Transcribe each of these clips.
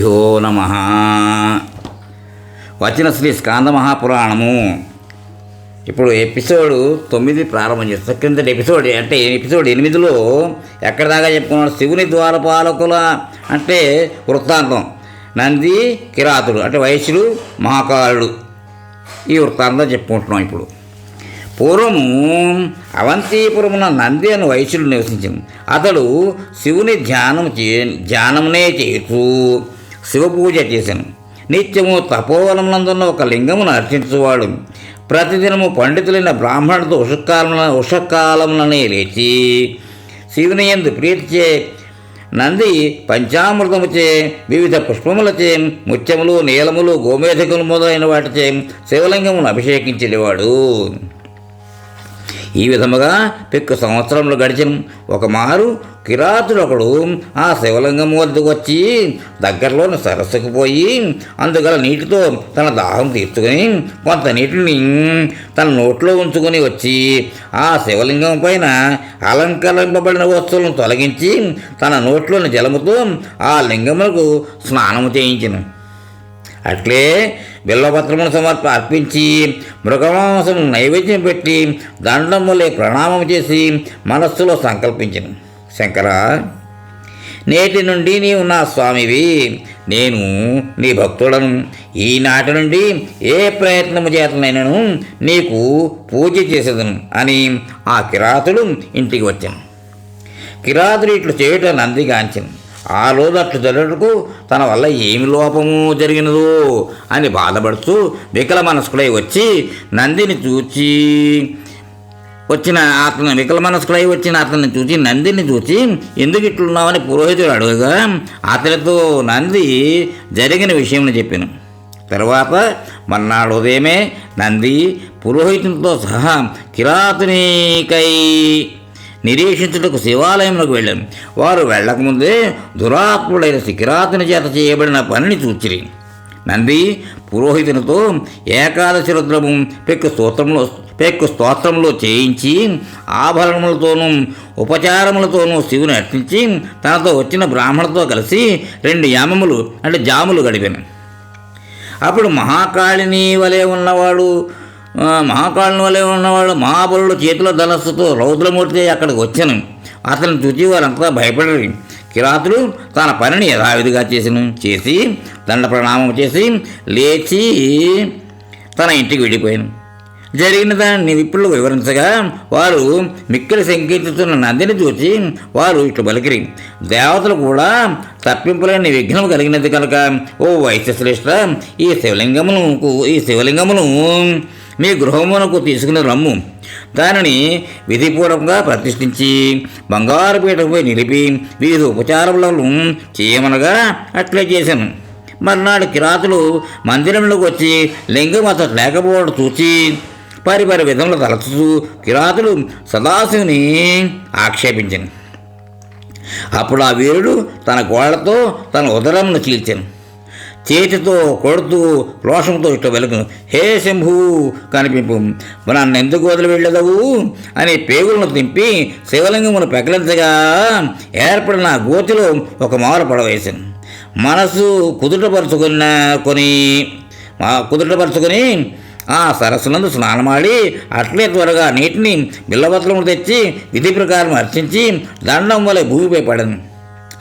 గురుభ్యో నమ. వచ్చిన శ్రీ స్కాంద మహాపురాణము. ఇప్పుడు ఎపిసోడ్ తొమ్మిది ప్రారంభం చేస్తాం. కిందటి ఎపిసోడ్ అంటే ఎపిసోడ్ ఎనిమిదిలో ఎక్కడ దాకా చెప్పుకున్నాడు? శివుని ద్వారపాలకుల అంటే వృత్తాంతం. నంది కిరాతుడు అంటే వైశ్యుడు మహాకాలుడు. ఈ వృత్తాంతం చెప్పుకుంటున్నాం ఇప్పుడు. పూర్వము అవంతిపురమున నంది అని వైశ్యుడు నివసించింది అతడు శివుని ధ్యానం చే ధ్యానమునే చేస్తూ శివపూజ చేశాను. నిత్యము తపోవనమునందున్న ఒక లింగమును అర్చించువాడు. ప్రతిదినము పండితులైన బ్రాహ్మణులతో ఉషకాలమున ఉషకాలములనే లేచి శివుని ఎందు ప్రీతిచే నంది పంచామృతముచే వివిధ పుష్పములచే ముత్యములు నీలములు గోమేధకులు మొదలైన వాటిచే శివలింగమును అభిషేకించేవాడు ఈ విధముగా పెక్కు సంవత్సరములు గడిచిన ఒకమారు కిరాతుడొకడు ఒకడు ఆ శివలింగం వద్దకు వచ్చి దగ్గరలోని సరస్సుకు పోయి అందుగల నీటితో తన దాహం తీర్చుకొని కొంత నీటిని తన నోట్లో ఉంచుకొని వచ్చి ఆ శివలింగం పైన అలంకరింపబడిన వస్తువులను తొలగించి తన నోట్లోని జలముతో ఆ లింగములకు స్నానము చేయించను. అట్లే బిల్లపత్రమును సమర్ప అర్పించి మృగమాంసం నైవేద్యం పెట్టి దండములే ప్రణామం చేసి మనస్సులో సంకల్పించను. శంకర నేటి నుండి నీవు నా స్వామివి. నేను నీ భక్తుడను. ఈనాటి నుండి ఏ ప్రయత్నము చేతనైనను నీకు పూజ చేసేదను అని ఆ కిరాతుడు ఇంటికి వచ్చాను. కిరాతుడు ఇట్లు చేయటం నందిగాంచను. ఆ రోజు అట్లు జరుగుటకు తన వల్ల ఏమి లోపము జరిగినదో అని బాధపడుతూ వికల మనస్కులై వచ్చి నందిని చూచి వచ్చిన అతను వికల మనస్కులై వచ్చిన అతన్ని చూచి నందిని చూచి ఎందుకు ఇట్లున్నావని పురోహితుడు అడుగగా అతనితో నంది జరిగిన విషయం చెప్పాను. తర్వాత మర్నాడు ఉదయమే నంది పురోహితునితో సహా కిరాతునికై నిరీక్షించుటకు శివాలయంలోకి వెళ్ళాను. వారు వెళ్ళకముందే దురాత్ముడైన శిఖిరాతుని చేత చేయబడిన పనిని చూచిరి. నంది పురోహితునితో ఏకాదశి రుద్రము పెక్కు స్తోత్రంలో పెక్కు స్తోత్రంలో చేయించి ఆభరణములతోనూ ఉపచారములతోనూ శివుని అర్చించి తనతో వచ్చిన బ్రాహ్మణతో కలిసి రెండు యామములు అంటే జాములు గడిపాను. అప్పుడు మహాకాళిని వలె ఉన్నవాడు మహాకాళిని వలె ఉన్నవాడు మహాబలుడు చేతిలో ధనస్సుతో రౌద్రమూర్తి అక్కడికి వచ్చాను. అతను చూచి వారంతా భయపడరు. కిరాతుడు తన పనిని యథావిధిగా చేసిన. చేసి దండ ప్రణామం చేసి లేచి తన ఇంటికి వెళ్ళిపోయాను. జరిగిన దాన్ని విప్పులు వివరించగా వారు మిక్కిలి సంకీర్తిస్తున్న నందిని చూసి వారు ఇటు బలికిరి దేవతలు కూడా తప్పింపులేని విఘ్నం కలిగినది కనుక ఓ వైశ్యశ్రేష్ఠ ఈ శివలింగమును ఈ శివలింగమును మీ గృహమునకు తీసుకుని రమ్ము. దానిని విధిపూర్వకంగా ప్రతిష్ఠించి బంగారుపీఠంపై నిలిపి వివిధ ఉపచారములను చేయమనగా అట్లే చేశాను. మర్నాడు కిరాతులు మందిరంలోకి వచ్చి లింగం అతను లేకపోవడం చూచి పరిపరి విధంలో తలచుతూ కిరాతులు సదాశివుని ఆక్షేపించాను. అప్పుడు ఆ వీరుడు తన గోడతో తన ఉదరమును చీల్చాను. చేతితో కొడుతూ రోషంతో ఇట్లా వెలుగు. హే శంభు కనిపింపు. నన్ను ఎందుకు వదిలి వెళ్ళదవు? అని పేగులను తింపి శివలింగమును పెకలించగా ఏర్పడిన గోతిలో ఒక మారు పడవేశాను. మనసు కుదుటపరుచుకున్న కొని మా కుదుటపరుచుకొని ఆ సరస్సునందు స్నానమాడి అట్లే త్వరగా నీటిని బిల్లబత్రములు తెచ్చి విధి ప్రకారం అర్చించి దండం వలె భూమిపై పడింది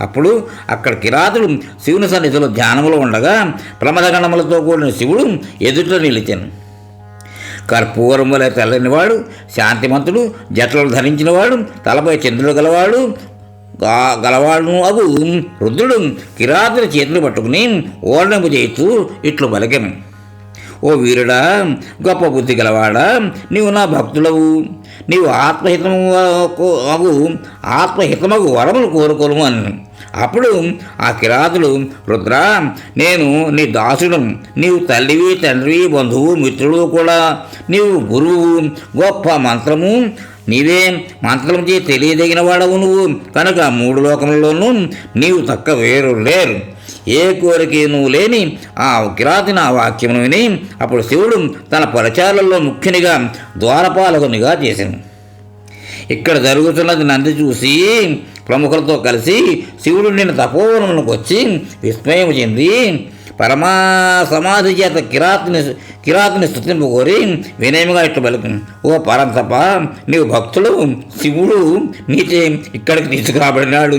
అప్పుడు అక్కడ కిరాతుడు శివుని సన్నిధిలో ధ్యానములో ఉండగా ప్రమదగణములతో కూడిన శివుడు ఎదుట నిలిచాను. కర్పూరం వలె తెల్లనివాడు శాంతిమంతుడు జట్లను ధరించినవాడు తలపై చంద్రుడు గలవాడు గలవాడును అగు రుద్రుడు కిరాతుని చేతులు పట్టుకుని ఓర్ణము చేస్తూ ఇట్లు బలకెను ఓ వీరుడా గొప్ప బుద్ధి గలవాడా నీవు నా భక్తులవు నీవు ఆత్మహితము అగు ఆత్మహితమగు వరములు కోరుకోను అని. అప్పుడు ఆ కిరాతులు రుద్ర నేను నీ దాసుడు నీవు తల్లివి తండ్రి బంధువు మిత్రుడు కూడా నీవు గురువు గొప్ప మంత్రము నీవే మంత్రం చే తెలియదగిన వాడవు నువ్వు. కనుక మూడు లోకంలోనూ నీవు తక్క వేరు లేరు. ఏ కోరిక నువ్వు లేని ఆ కిరాతిన వాక్యమును విని అప్పుడు శివుడు తన పరిచారంలో ముఖ్యునిగా ద్వారపాలకునిగా చేశాను. ఇక్కడ జరుగుతున్నది నంది చూసి ప్రముఖులతో కలిసి శివుడు నిన్న తపోవనములకు వచ్చి విస్మయం చెంది పరమా సమాధి చేత కిరాతుని కిరాతుని స్థుతింపకోరి వినయముగా ఇట్లు పలుకు ఓ పరంతప నీవు భక్తులు శివుడు నీచే ఇక్కడికి తీసుకురాబడినాడు.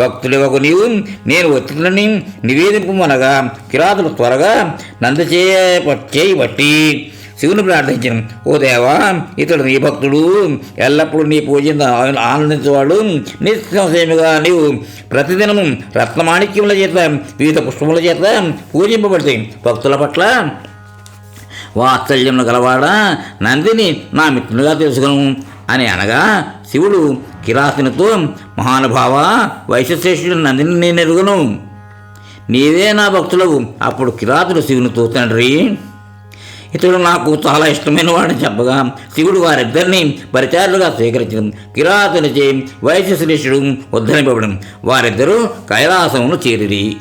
భక్తులు ఒక నీవు నేను వచ్చిందని నివేదింపమనగా కిరాతులు త్వరగా నంద చేయి శివుని ప్రార్థించను ఓ దేవా ఇతడు నీ భక్తుడు ఎల్లప్పుడూ నీ పూజను ఆనందించేవాడు నిస్సంశయముగా నీవు ప్రతిదినము రత్నమాణిక్యముల చేత వివిధ పుష్పముల చేత పూజింపబడతాయి భక్తుల పట్ల వాత్సల్యములు గలవాడా నందిని నా మిత్రునిగా తెలుసుకును అని అనగా శివుడు కిరాతునితో మహానుభావ వైశ్యశ్రేష్ఠుడు నందిని నేను ఎరుగును. నీవే నా భక్తులకు అప్పుడు కిరాతుడు శివునితో తండ్రి ఇతడు నాకు చాలా ఇష్టమైన వాడని చెప్పగా శివుడు వారిద్దరిని పరిచారులుగా స్వీకరించడం కిరాతునిచే వైశ్యశ్రేష్ఠుడు ఉద్ధరింపబడం వారిద్దరూ కైలాసమును చేరిరి.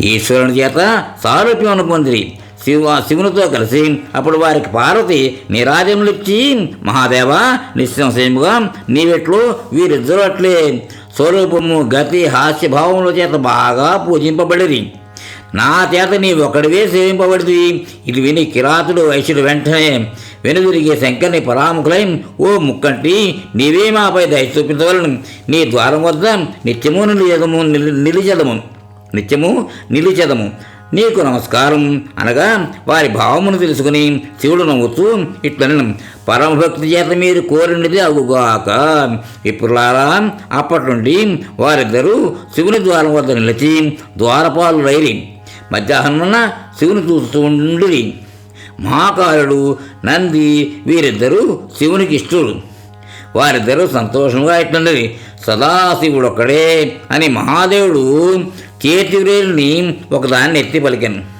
ఈశ్వరుని చేత సారూప్యమును పొందిరి. శివ శివునితో కలిసి అప్పుడు వారికి పార్వతి నిరాజములిచ్చి మహాదేవ నిస్సంశయముగా నీవెట్లు వీరిద్దరూ అట్లే. స్వరూపము గతి హాస్యభావముల చేత బాగా పూజింపబడిరి. నా చేత నీ ఒకడివే సేవింపబడిది ఇది విని కిరాతుడు వైశ్యుడు వెంటనే వెనుదిరిగి శంకర్ని పరాముఖులై ఓ ముక్కంటి నీవే మాపై దయ చూపించవలను. నీ ద్వారం వద్ద నిత్యము నిలిచదము నిలిచదము. నిత్యము నిలిచదము. నీకు నమస్కారం అనగా వారి భావమును తెలుసుకుని శివుడు నవ్వుతూ ఇట్లను పరమభక్తి చేత మీరు కోరినది అగుగాక. ఇప్పుడులారా అప్పటి నుండి వారిద్దరూ శివుని ద్వారం వద్ద నిలిచి ద్వారపాలు రైలి మధ్యాహ్నం శివుని చూస్తూ ఉండిరి. మహాకాలుడు నంది వీరిద్దరూ శివునికి ఇష్టలు వారిద్దరూ సంతోషంగా ఇట్లున్నది సదాశివుడు ఒక్కడే అని మహాదేవుడు చేతివ్రేలిని ఒకదాన్ని ఎత్తి పలికాను.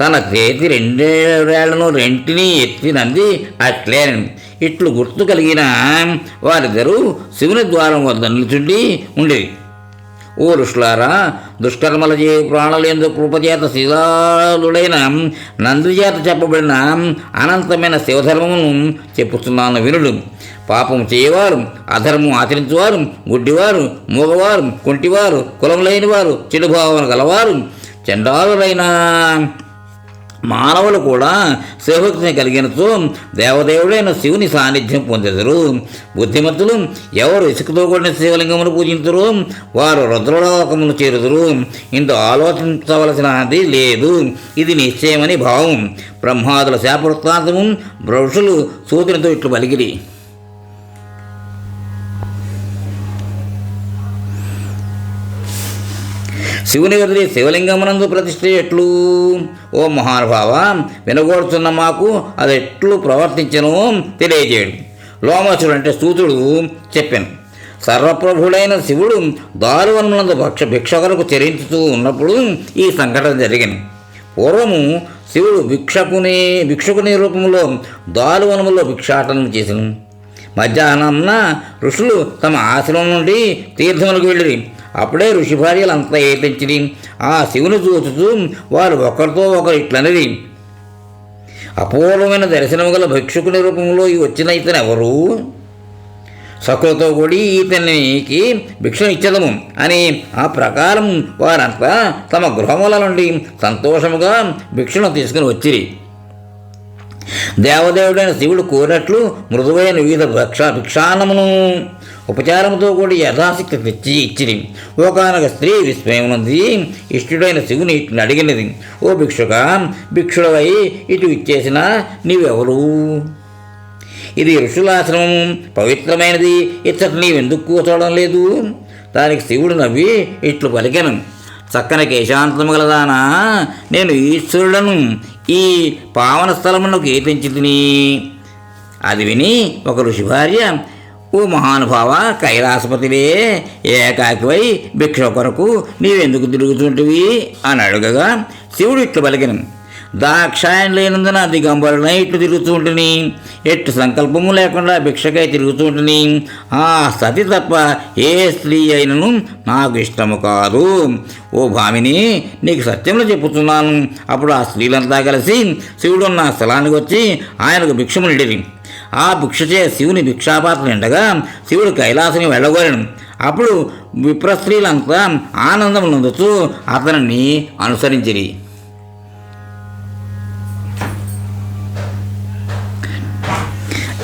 తన చేతి రెండేళ్ళను రెంటిని ఎత్తినంది అట్లే ఇట్లు గుర్తు కలిగిన వారిద్దరూ శివుని ద్వారం వద్ద నిలుచుండి ఉండేది ఓ ఋషులారా దుష్కర్మల చే ప్రాణులందు కృపచేత శిలాలుడైన నందుచేత చెప్పబడిన అనంతమైన శివధర్మమును చెప్పుతున్నాను వినుడు. పాపం చేయవారు అధర్మం ఆచరించేవారు గుడ్డివారు మూగవారు కుంటివారు కులం లేనివారు చెడు భావన గలవారు చండాలురైన మానవులు కూడా శివభక్తిని కలిగినతో దేవదేవుడైన శివుని సాన్నిధ్యం పొందెదరు. బుద్ధిమంతులు ఎవరు ఇసుకతో కూడిన శివలింగమును పూజించరు వారు రుద్రలోకమును చేరుదురు. ఇంత ఆలోచించవలసినది లేదు. ఇది నిశ్చయమని భావం. బ్రహ్మాదుల శాపవృత్తాంతము బ్రహుషులు సూచనతో ఇట్లు పలికిరి. శివుని వదిలి శివలింగమునందు ప్రతిష్ఠ ఎట్లు? ఓ మహానుభావ వినగోడుతున్న మాకు అది ఎట్లు ప్రవర్తించను తెలియజేయడు లోమసుడు అంటే సూతుడు చెప్పాను. సర్వప్రభుడైన శివుడు దారువనమునందు భక్ష భిక్షకులకు చెరించుతూ ఉన్నప్పుడు ఈ సంఘటన జరిగింది. పూర్వము శివుడు భిక్షకుని భిక్షకుని రూపంలో దారువనములో భిక్షాటనం చేసిన మధ్యాహ్నంన ఋషులు తమ ఆశ్రమం నుండి తీర్థములకు వెళ్ళి అప్పుడే ఋషి భార్యలు అంతా ఏతించిరి ఆ శివుని చూచుతూ వారు ఒకరితో ఒకరు ఇట్లనిది అపూర్వమైన దర్శనం గల భిక్షుకుని రూపంలో వచ్చిన ఇతను ఎవరు? సకులతో కూడి ఇతనికి భిక్షను ఇచ్చదము అని ఆ ప్రకారం వారంతా తమ గృహముల నుండి సంతోషముగా భిక్షను తీసుకుని వచ్చిరి. దేవదేవుడైన శివుడు కోరినట్లు మృదువైన వివిధ భిక్ష భిక్షాన్నమును ఉపచారంతో కూడి యథాశక్తి తెచ్చి ఇచ్చిరి. ఒకనొక స్త్రీ విస్మయమునంది ఇష్టుడైన శివుని ఇట్ని అడిగినది. ఓ భిక్షుక భిక్షుడవై ఇటు ఇచ్చేసిన నీవెవరు? ఇది ఋషులాశ్రమం పవిత్రమైనది ఇచ్చటి నీవెందుకు కూర్చోవడం లేదు? దానికి శివుడు నవ్వి ఇట్లు పలికెను. చక్కని కేశాంతము గలదానా నేను ఈశ్వరుడను ఈ పావన స్థలమునకు కీర్తించి తిని అది విని ఒక ఋషి భార్య ఓ మహానుభావ కైలాసపతివే ఏకాకివై భిక్ష కొరకు నీవెందుకు తిరుగుతుంటివి? అని అడుగగా శివుడు ఇట్లు పలికిన. దాక్షాయం లేనందున దిగంబరులై ఇట్లు తిరుగుతూ ఎట్టు సంకల్పము లేకుండా భిక్షకై తిరుగుతుంటని. ఆ సతి తప్ప ఏ స్త్రీ అయినను నాకు ఇష్టము కాదు. ఓ భామిని నీకు సత్యంలో చెప్పుతున్నాను. అప్పుడు ఆ స్త్రీలంతా కలిసి శివుడున్న స్థలానికి వచ్చి ఆయనకు భిక్షమునిడిరి. ఆ భిక్షచే శివుని భిక్షాపాత్ర నిండగా శివుడు కైలాసని వెళ్ళగోరను అప్పుడు విప్రస్త్రీలంతా ఆనందం నొందుతూ అతనిని అనుసరించిరి.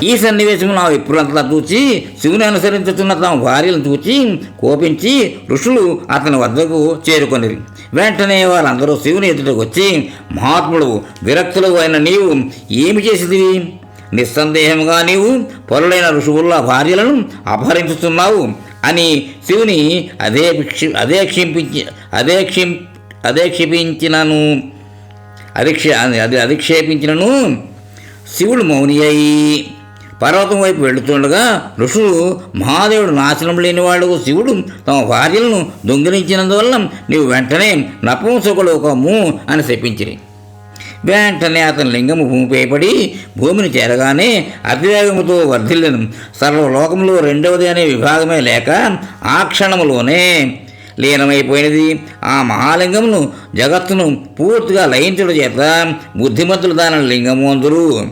ఈ సన్నివేశంలో ఆ విప్రులంతా చూచి శివుని అనుసరించుతున్న తమ భార్యలను చూచి కోపించి ఋషులు అతని వద్దకు చేరుకొనిరి. వెంటనే వారందరూ శివుని ఎదుటకు వచ్చి మహాత్ముడు విరక్తులు అయిన నీవు ఏమి చేసిదివి నిస్సందేహంగా నీవు పరులైన ఋషువుల భార్యలను అపహరించుతున్నావు అని శివుని అదే అదే క్షింపించి అదే క్షిం అదే క్షిపించినను అధిక్ష అది అధిక్షేపించినను శివుడు మౌని అయి పర్వతం వైపు వెళుతుండగా ఋషులు మహాదేవుడు నాశనం లేనివాడు శివుడు తమ భార్యలను దొంగిలించినందువల్ల నీవు వెంటనే నపుంసకుడు మూ అని శపించిరి. వెంటనే అతని లింగము భూమిపై పడి భూమిని చేరగానే అతివేగముతో వర్ధిల్లను. సర్వలోకంలో రెండవది అనే విభాగమే లేక ఆ క్షణములోనే లీనమైపోయినది. ఆ మహాలింగమును జగత్తును పూర్తిగా లయించడం చేత బుద్ధిమంతులు దాని లింగము అందరూ.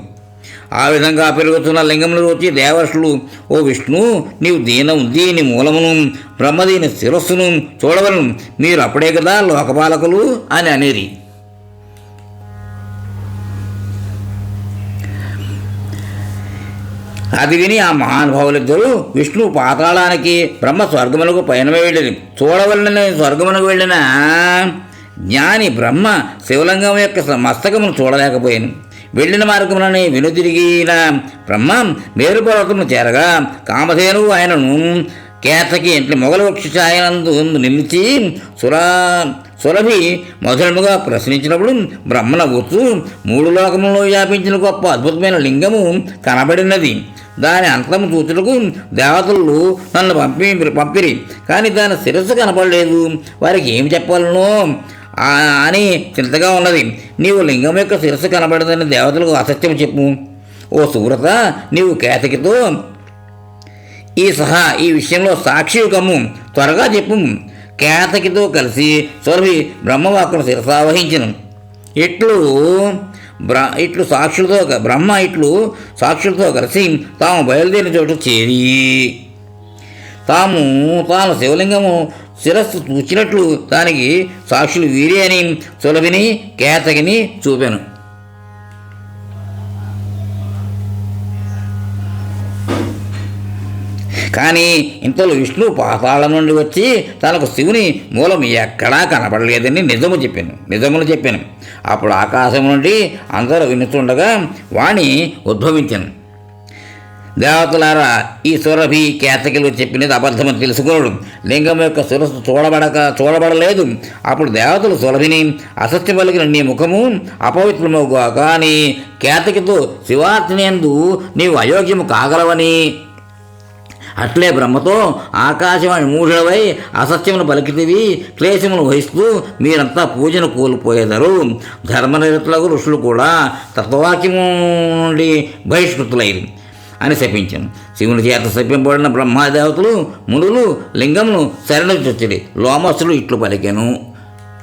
ఆ విధంగా పెరుగుతున్న లింగములు వచ్చి దేవర్షులు ఓ విష్ణు నీవు దీనం దీని మూలమును బ్రహ్మదీని శిరస్సును చూడవలను. మీరు అప్పుడే కదా లోకపాలకులు అని అనేది అది విని ఆ మహానుభావులిద్దరూ విష్ణు పాతాళానికి బ్రహ్మ స్వర్గములకు పైన వెళ్ళింది చూడవలనని స్వర్గమునకు వెళ్ళిన జ్ఞాని బ్రహ్మ శివలింగం యొక్క మస్తకమును చూడలేకపోయాను. వెళ్ళిన మార్గములని వెనుతిరిగిన బ్రహ్మ మేరుపర్వతమును చేరగా కామధేను ఆయనను కేతకి ఇంటి మొగల వృక్షాయనందు నిలిచి సురా సురభి మొదలముగా ప్రశ్నించినప్పుడు బ్రహ్మ నవ్వుతూ మూడు లోకములలో వ్యాపించిన గొప్ప అద్భుతమైన లింగము కనబడినది. దాని అంతము చూచుటకు దేవతలు నన్ను పంపి పంపిరి. కానీ దాని శిరస్సు కనపడలేదు. వారికి ఏం చెప్పాలనో అని చింతగా ఉన్నది. నీవు లింగం యొక్క శిరస్సు కనబడదని దేవతలకు అసత్యం చెప్పు. ఓ సువ్రత నీవు కేతకితో ఈ సహా ఈ విషయంలో సాక్షి కమ్ము త్వరగా చెప్పు. కేతకితో కలిసి సురభి బ్రహ్మవాక్కును శిరసావహించను. ఇట్లు బ్ర ఇట్లు సాక్షులతో క- బ్రహ్మ ఇట్లు సాక్షులతో కలిసి తాము బయలుదేరిన చోటు చేరి తాము తాను శివలింగము శిరస్సు చూచినట్లు దానికి సాక్షులు వీరే అని సులభిని కేతకిని చూపాను. కానీ ఇంతలో విష్ణు పాతాళం నుండి వచ్చి తనకు శివుని మూలం ఎక్కడా కనపడలేదని నిజము చెప్పాను. నిజములు చెప్పాను. అప్పుడు ఆకాశం నుండి అందరూ వినుతుండగా వాణి ఉద్భవించాను. దేవతలారా ఈ సురభి కేతకిలు చెప్పినది అబద్ధమని తెలుసుకోడు లింగం యొక్క సురస్సు చూడబడక చూడబడలేదు. అప్పుడు దేవతలు సురభిని అసత్యం పలికిన నీ ముఖము అపవిత్రమవుగా కానీ కేతకితో శివార్చనేందు నీవు అయోగ్యము కాగలవని అట్లే బ్రహ్మతో ఆకాశవాణి మూఢులవై అసత్యమును పలికితివి క్లేశమును వహిస్తూ మీరంతా పూజను కోల్పోయేదరు. ధర్మనిరతులకు ఋషులు కూడా తత్వవాక్యము నుండి బహిష్కృతులైరు అని శపించాను. శివుని చేత శపింపబడిన బ్రహ్మాదేవతలు మునులు లింగమును శరణొచ్చొచ్చిడి లోమస్తులు ఇట్లు పలికాను.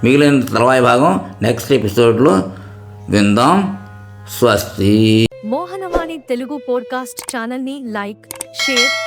మిగిలిన తర్వాయి భాగం నెక్స్ట్ ఎపిసోడ్లో విందాం. స్వస్తి. మోహనవాణి తెలుగు పోడ్కాస్ట్ ఛానల్ని లైక్ షేర్